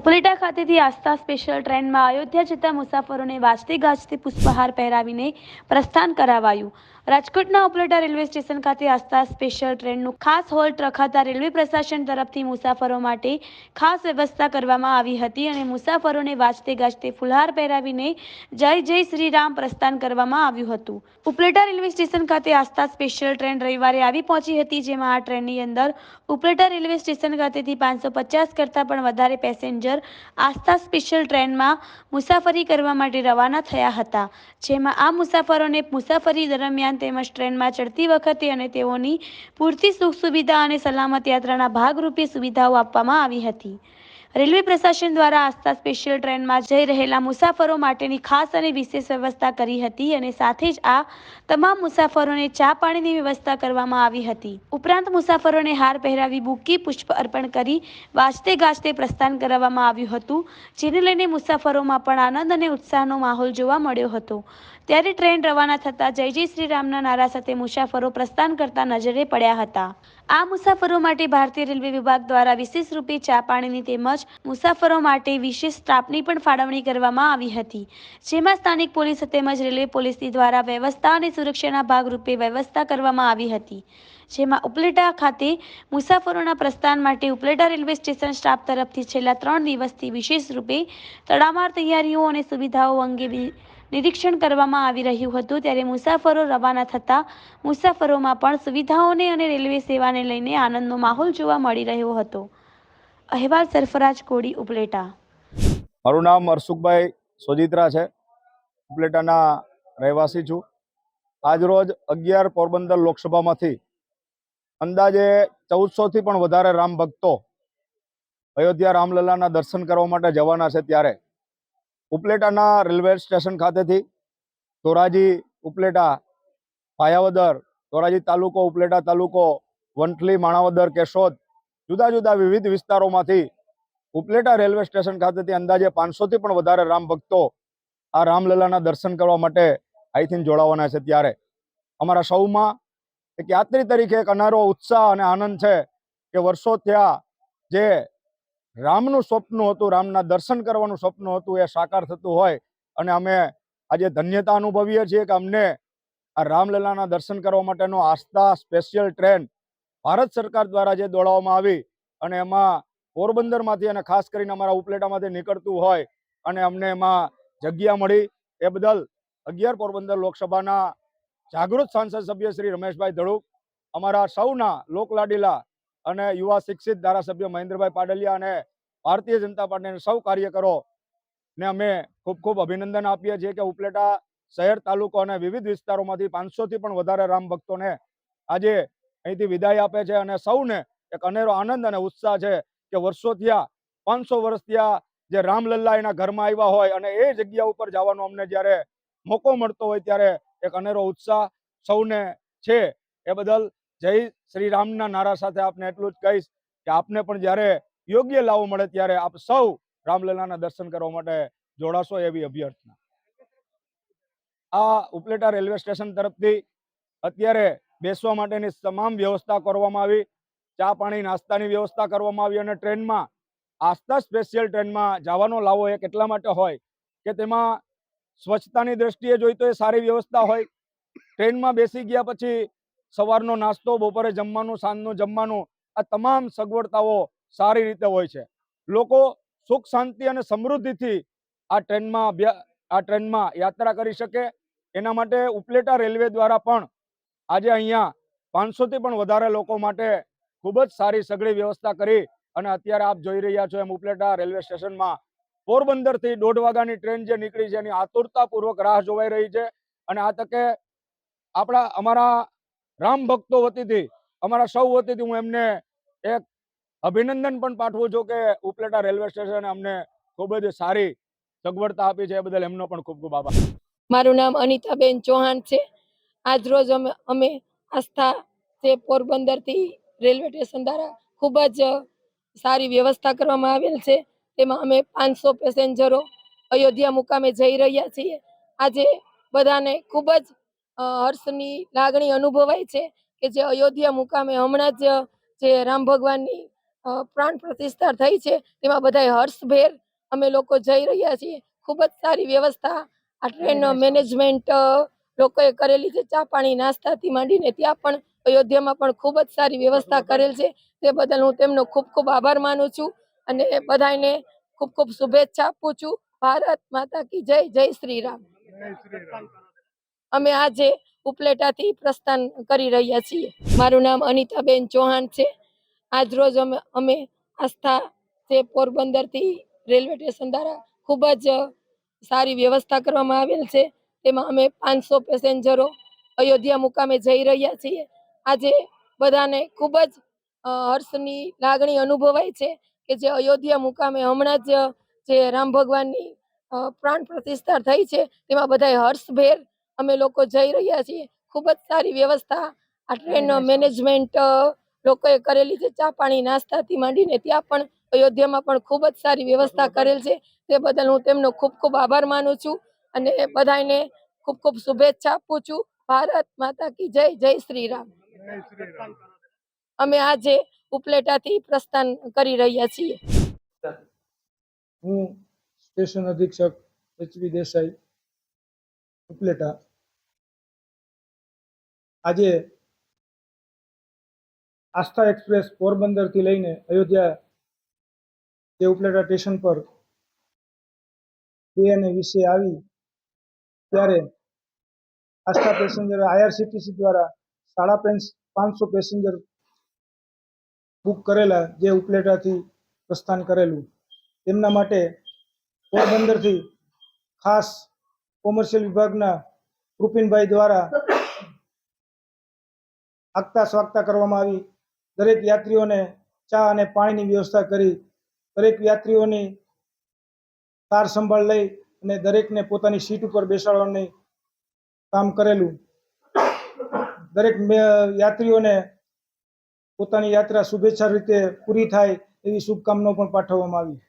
ઉપલેટા ખાતેથી આસ્થા સ્પેશિયલ ટ્રેનમાં અયોધ્યા જતા મુસાફરોને વાજતે ગાજતે પુષ્પહાર પહેરાવીને પ્રસ્થાન કરાવાયું. રાજકોટના ઉપલેટા રેલવે સ્ટેશન ખાતે આસ્થા સ્પેશિયલ ટ્રેનનું ખાસ હોલ્ટ રખાતા રેલવે પ્રશાસન તરફથી મુસાફરો માટે ખાસ વ્યવસ્થા કરવામાં આવી હતી અને મુસાફરોને વાજતે ગાજતે ફુલહાર પહેરાવીને જય જય શ્રી રામ પ્રસ્થાન કરવામાં આવ્યું હતું. ઉપલેટા રેલવે સ્ટેશન ખાતે આસ્થા સ્પેશિયલ ટ્રેન રવિવારે આવી પહોંચી હતી, જેમાં આ ટ્રેનની અંદર ઉપલેટા રેલવે સ્ટેશન ખાતેથી પાંચસો પચાસ કરતાં પણ વધારે પેસેન્જર આસ્થા સ્પેશિયલ ટ્રેનમાં મુસાફરી કરવા માટે રવાના થયા હતા. જેમાં આ મુસાફરોને મુસાફરી દરમિયાન તેમજ ટ્રેનમાં ચડતી વખતે અને તેઓની પૂરતી સુખ સુવિધા અને સલામત યાત્રાના ભાગરૂપે સુવિધાઓ આપવામાં આવી હતી. રેલવે પ્રશાસન દ્વારા આસ્થા સ્પેશિયલ ટ્રેનમાં જઈ રહેલા મુસાફરો માટેની ખાસ અને વિશેષ વ્યવસ્થા કરી હતી અને સાથે જ આ તમામ મુસાફરોને ચા પાણીની વ્યવસ્થા કરવામાં આવી હતી. ઉપરાંત મુસાફરોને હાર પહેરાવી બુકી પુષ્પ અર્પણ કરી વાજતે ગાજતે પ્રસ્થાન કરાવવામાં આવ્યું હતું, જેને લઈને મુસાફરોમાં પણ આનંદ અને ઉત્સાહનો માહોલ જોવા મળ્યો હતો. ત્યારે ટ્રેન રવાના થતાં જય જય શ્રી નારા સાથે મુસાફરો પ્રસ્થાન કરતા નજરે પડ્યા હતા. આ મુસાફરો માટે ભારતીય રેલવે વિભાગ દ્વારા વિશેષ રૂપે ચા પાણીની તેમજ મુસાફરો માટે વિશેષ સ્ટાફની પણ ફાળવણી કરવામાં આવી હતી. જેમાં સ્થાનિક પોલીસ તેમજ રેલવે પોલીસની દ્વારા વ્યવસ્થા અને સુરક્ષાના ભાગરૂપે વ્યવસ્થા કરવામાં આવી હતી. જેમાં ઉપલેટા ખાતે મુસાફરોના પ્રસ્થાન માટે ઉપલેટા રેલવે સ્ટેશન સ્ટાફ તરફથી છેલ્લા ત્રણ દિવસથી વિશેષ રૂપે તડામાર તૈયારીઓ અને સુવિધાઓ અંગે નિરીક્ષણ કરવામાં આવી રહ્યું હતું ત્યારે મુસાફરો રવાના થતા મુસાફરોમાં પણ સુવિધાઓને અને રેલવે સેવાને લઈને આનંદનો માહોલ જોવા મળી રહ્યો હતો. અહેવાલ સરફરાજ કોડી, ઉપલેટા. મારું નામ અરસુખભાઈ સોજિત્રા છે. ઉપલેટાના રહેવાસી છું. આજરોજ અગિયાર પોરબંદર લોકસભામાંથી અંદાજે ચૌદસોથી પણ વધારે રામ ભક્તો અયોધ્યા રામલલાના દર્શન કરવા માટે જવાના છે ત્યારે. ઉપલેટાના રેલવે સ્ટેશન ખાતેથી ધોરાજી ઉપલેટા, પાયાવદર, ધોરાજી તાલુકો, ઉપલેટા તાલુકો, વંથલી, માણાવદર, કેશોદ જુદા જુદા વિવિધ વિસ્તારોમાંથી ઉપલેટા રેલવે સ્ટેશન ખાતેથી અંદાજે પાંચસોથી પણ વધારે રામ ભક્તો આ રામલલાના દર્શન કરવા માટે અહીંથી જોડાવાના છે ત્યારે. અમારા સૌમાં એક યાત્રી તરીકે એક અનારો ઉત્સાહ અને આનંદ છે કે વર્ષો થયા જે રામનું સ્વપ્ન હતું, રામના દર્શન કરવાનું સ્વપ્ન હતું, એ સાકાર થતું હોય. અને અમે આજે ધન્યતા અનુભવીએ છીએ કે અમને આ રામલલાના દર્શન કરવા માટેનો આસ્થા સ્પેશિયલ ટ્રેન ભારત સરકાર દ્વારા જે દોડાવવામાં આવી અને એમાં પોરબંદરમાંથી અને ખાસ કરીને અમારા ઉપલેટામાંથી નીકળતું હોય અને અમને એમાં જગ્યા મળી. એ બદલ અગિયાર પોરબંદર લોકસભાના જાગૃત સાંસદ સભ્ય શ્રી રમેશભાઈ ધડુક, અમારા સૌના લોકલાડીલા અને યુવા શિક્ષિત ધારાસભ્ય મહેન્દ્રભાઈ પાડલિયા અને ભારતીય જનતા પાર્ટીના સૌ કાર્યકરો ને અમે ખૂબ ખૂબ અભિનંદન આપીએ છીએ કે ઉપલેટા શહેર, તાલુકો અને વિવિધ વિસ્તારોમાંથી પાંચસોથી પણ વધારે રામ ભક્તોને આજે અહીંથી વિદાય આપે છે અને સૌને એક અનેરો આનંદ અને ઉત્સાહ છે કે વર્ષો થયા, પાંચસો વર્ષ થયા જે રામલલ્લા એના ઘરમાં આવ્યા હોય અને એ જગ્યા ઉપર જવાનો અમને જ્યારે મોકો મળતો હોય ત્યારે એક અનેરો ઉત્સાહ સૌને છે. એ બદલ જય શ્રી રામના નારા સાથે આપને એટલું જ કહીશ કે આપને પણ જ્યારે યોગ્ય લાવો મળે ત્યારે આપ સૌ રામલલાના દર્શન કરવા માટે જોડાશો એવી અભ્યર્થના. આ ઉપલેટા રેલવે સ્ટેશન તરફથી અત્યારે બેસવા માટેની તમામ વ્યવસ્થા કરવામાં આવી. ચા પાણી, નાસ્તાની વ્યવસ્થા કરવામાં આવી અને ટ્રેનમાં આસ્થા સ્પેશિયલ ટ્રેનમાં જવાનો લાવો એ કેટલા માટે હોય કે તેમાં સ્વચ્છતાની દ્રષ્ટિએ જોઈ તો એ સારી વ્યવસ્થા હોય. ટ્રેનમાં બેસી ગયા પછી સવારનો નાસ્તો, બપોરે જમવાનું, સાંજનું જમવાનું, આ તમામ સગવડતાઓ સારી રીતે હોય છે. લોકો સુખ, શાંતિ અને સમૃદ્ધિથી આ ટ્રેનમાં આ ટ્રેનમાં યાત્રા કરી શકે. એના માટે ઉપલેટા રેલવે દ્વારા પણ આજે અહીંયા પાંચસોથી પણ વધારે લોકો માટે ખૂબ જ સારી સઘળી વ્યવસ્થા કરી અને અત્યારે આપ જોઈ રહ્યા છો એમ ઉપલેટા રેલવે સ્ટેશનમાં પોરબંદરથી દોઢ વાગ્યાની ટ્રેન જે નીકળી છે એની આતુરતાપૂર્વક રાહ જોવાઈ રહી છે. અને આ તકે આપણા, અમારા રામ ભક્તો વતીથી. અમારા સૌ વતીથી હું એમને એક અભિનંદન પણ પાઠવું છું કે ઉપલેટા રેલવે સ્ટેશને અમને ખૂબ જ સારી સગવડતા આપી છે એ બદલ એમનો પણ ખૂબ ખૂબ આભાર. મારું નામ અનિતાબેન ચૌહાણ છે. આજ રોજ અમે અમે આસ્થા તે પોરબંદરથી રેલવે સ્ટેશન દ્વારા ખૂબ જ સારી વ્યવસ્થા કરવામાં આવેલ છે. તેમાં અમે પાંચસો પેસેન્જરો અયોધ્યા મુકામે જઈ રહ્યા છીએ. આજે બધાને ખૂબ જ હર્ષની લાગણી અનુભવાય છે કે જે અયોધ્યા મુકામે હમણાં જ જે રામ ભગવાનની પ્રાણ પ્રતિષ્ઠા થઈ છે તેમાં બધાય હર્ષભેર અમે લોકો જઈ રહ્યા છીએ. ખૂબ જ સારી વ્યવસ્થા. આ ટ્રેન મેનેજમેન્ટ લોકોએ કરેલી છે ચા પાણી નાસ્તાથી માંડીને ત્યાં પણ અયોધ્યામાં પણ ખૂબ જ સારી વ્યવસ્થા કરેલ છે. તે બદલ હું તેમનો ખૂબ ખૂબ આભાર માનું છું અને બધાને ખૂબ ખૂબ શુભેચ્છા આપું છું. ભારત માતા કી જય જય શ્રી રામ. અમે આજે ઉપલેટાથી પ્રસ્થાન કરી રહ્યા છીએ. મારું નામ અનિતાબેન ચૌહાણ છે. આજ રોજ અમે અમે આસ્થા જે પોરબંદરથી રેલવે સ્ટેશન દ્વારા ખૂબ જ સારી વ્યવસ્થા કરવામાં આવેલ છે. તેમાં અમે પાંચસો પેસેન્જરો અયોધ્યા મુકામે જઈ રહ્યા છીએ. આજે બધાને ખૂબ જ હર્ષની લાગણી અનુભવાય છે કે જે અયોધ્યા મુકામે હમણાં જ જે રામ ભગવાનની પ્રાણ પ્રતિષ્ઠા થઈ છે, તેમાં બધાય હર્ષભેર અમે લોકો જઈ રહ્યા છીએ. ખૂબ જ સારી વ્યવસ્થા. આ ટ્રેન મેનેજમેન્ટ લોકોએ કરેલી છે. ચા પાણી નાસ્તાથી માંડીને ત્યાં પણ અયોધ્યામાં પણ ખૂબ જ સારી વ્યવસ્થા કરેલ છે. તે બદલ હું તેમનો ખૂબ ખૂબ આભાર માનું છું અને બધાને ખૂબ ખૂબ શુભેચ્છા આપું છું. ભારત માતા કી જય. જય શ્રી રામ. અમે આજે ઉપલેટાથી પ્રસ્થાન કરી રહ્યા છીએ. હું સ્ટેશન અધિક્ષક એચવી દેસાઈ ઉપલેટા. આજે આસ્થા એક્સપ્રેસ પોરબંદરથી લઈને અયોધ્યા જે ઉપલેટા સ્ટેશન પર બે અને વિશે આવી, ત્યારે આસ્થા પેસેન્જર આઈઆરસીટીસી દ્વારા સાડા પાંચસો પેસેન્જર બુક કરેલા જે ઉપલેટાથી પ્રસ્થાન કરેલું. તેમના માટે પોરબંદરથી ખાસ કોમર્શિયલ વિભાગના રૂપિનભાઈ દ્વારા આગતા સ્વાગતા કરવામાં આવી. દરેક યાત્રીઓને ચા અને પાણીની વ્યવસ્થા કરી. દરેક યાત્રીઓની કાર સંભાળ લઈ અને દરેકને પોતાની સીટ ઉપર બેસાડવાની કામ કરેલું. દરેક યાત્રીઓને પોતાની યાત્રા શુભેચ્છા રીતે પૂરી થાય એવી શુભકામનાઓ પણ પાઠવવામાં આવી.